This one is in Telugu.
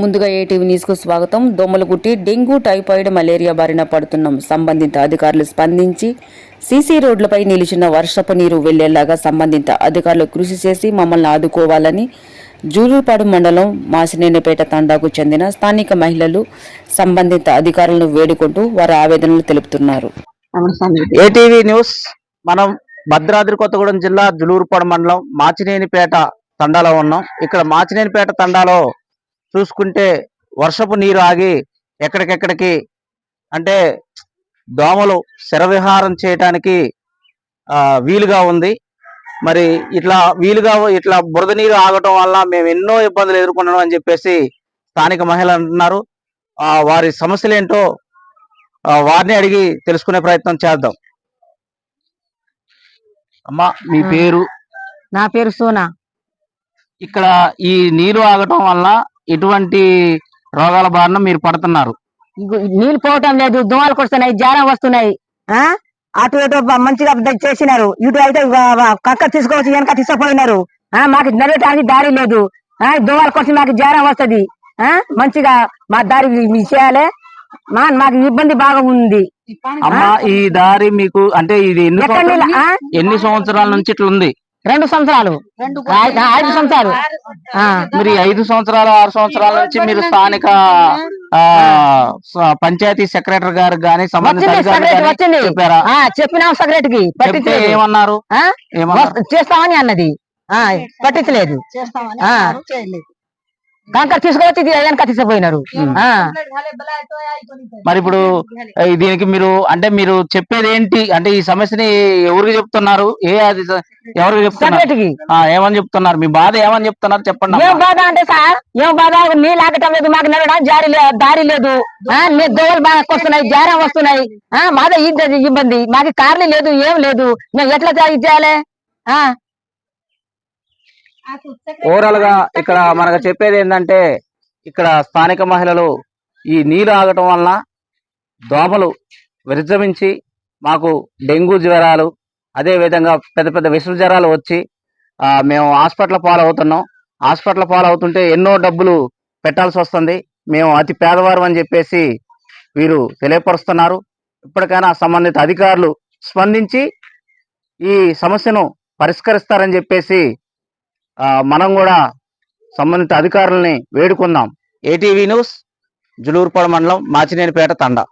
ముందుగా ఏటీవీ న్యూస్కు స్వాగతం. దోమలగుట్టి డెంగ్యూ టైఫాయిడ్ మలేరియా బారిన పడుతున్నాం. సంబంధిత అధికారులు స్పందించి సీసీ రోడ్లపై నిలిచిన వర్షపు నీరు వెళ్ళేలాగా సంబంధిత అధికారులు కృషి చేసి మమ్మల్ని ఆదుకోవాలని జూలూరుపాడు మండలం మాసినేనిపేట తండాకు చెందిన స్థానిక మహిళలు సంబంధిత అధికారులను వేడుకుంటూ వారి ఆవేదనలు తెలుపుతున్నారు. ఏటీవీ న్యూస్ మనం భద్రాద్రి కొత్తగూడెం జిల్లా జులూరుపాడు మండలం మాచినేనిపేట తండాలో ఉన్నాం. ఇక్కడ మాచినేనిపేట తండాలో చూసుకుంటే వర్షపు నీరు ఆగి ఎక్కడికెక్కడికి అంటే దోమలు శరవిహారం చేయటానికి ఆ, వీలుగా ఉంది. మరి ఇట్లా వీలుగా ఇట్లా బురద నీరు ఆగటం వల్ల మేము ఎన్నో ఇబ్బందులు ఎదుర్కొన్నాం అని చెప్పేసి స్థానిక మహిళలు అంటున్నారు. ఆ, వారి సమస్యలు ఏంటో వారిని అడిగి తెలుసుకునే ప్రయత్నం చేద్దాం. అమ్మా మీ. పేరు? నా పేరు సోనా. ఇక్కడ ఈ నీరు ఆగటం వల్ల ఎటువంటి రోగాల బారిన మీరు పడుతున్నారు? నీళ్ళు పోవటం లేదు దోమలు కొడుతున్నాయి జ్వరం వస్తున్నాయి. ఆ? అటు ఇటు మంచిగా చేసినారు. ఇటు అయితే కక్క తీసుకోవచ్చు వెనక తీసుకుపోయినారు. ఆ? మాకు నడవటానికి దారి లేదు. ఆ? దోమలు కొట్టి మాకు జ్వరం వస్తది. ఆ? మంచిగా మా దారి మీ చేయాలి. మా మాకు ఇబ్బంది బాగా ఉంది. అమ్మా ఈ దారి మీకు అంటే ఇది? ఎన్ని సంవత్సరాల నుంచి ఇట్లా ఉంది రెండు సంవత్సరాలు. ఐదు సంవత్సరాలు. ఆ మీరు ఐదు సంవత్సరాలు ఆరు సంవత్సరాల నుంచి మీరు స్థానిక పంచాయతీ సెక్రటరీ గారు గాని చెప్పారా? ఆ చెప్పినాం సెక్రటరీకి పట్టించలేదు. ఏమన్నారు? చేస్తామని అన్నది. ఆ పట్టించలేదు. ఆ. కంకర తీసుకొచ్చి వెనక తీసుకుపోయినారు. మరి ఇప్పుడు దీనికి మీరు అంటే మీరు చెప్పేది ఏంటి? అంటే ఈ సమస్యని ఎవరికి చెప్తున్నారు? ఏ అది ఎవరికి చెప్తున్నారు? ఏమని చెప్తున్నారు? మీ బాధ ఏమని చెప్తున్నారు? చెప్పండి ఏం. బాధ అంటే సార్ ఏం బాధ? నీళ్ళు ఆగటం లేదు మాకు నడవడం జారి దారి లేదు. దోవలు బాగా వస్తున్నాయి జారం వస్తున్నాయి. ఆ మాదే ఇది ఇబ్బంది. మాకు కార్లు లేదు ఏం లేదు. మేము ఎట్లా ఇది చేయాలి? ఆ ఓవరాల్గా ఇక్కడ మనకు చెప్పేది ఏంటంటే ఇక్కడ స్థానిక మహిళలు ఈ నీరు ఆగటం వలన దోమలు విజృంభించి మాకు డెంగ్యూ జ్వరాలు అదే విధంగా పెద్ద పెద్ద విష జ్వరాలు వచ్చి మేము హాస్పిటల్ పాలవుతున్నాం. హాస్పిటల్ పాలవుతుంటే ఎన్నో డబ్బులు పెట్టాల్సి వస్తుంది. మేము అతి పేదవారం అని చెప్పేసి వీరు తెలియపరుస్తున్నారు. ఇప్పటికైనా సంబంధిత అధికారులు స్పందించి ఈ సమస్యను పరిష్కరిస్తారని చెప్పేసి మనం కూడా సంబంధిత అధికారులని వేడుకుందాం. ఏటీవీ న్యూస్ జులూరుపాడు మండలం మాచినేనిపేట తండా.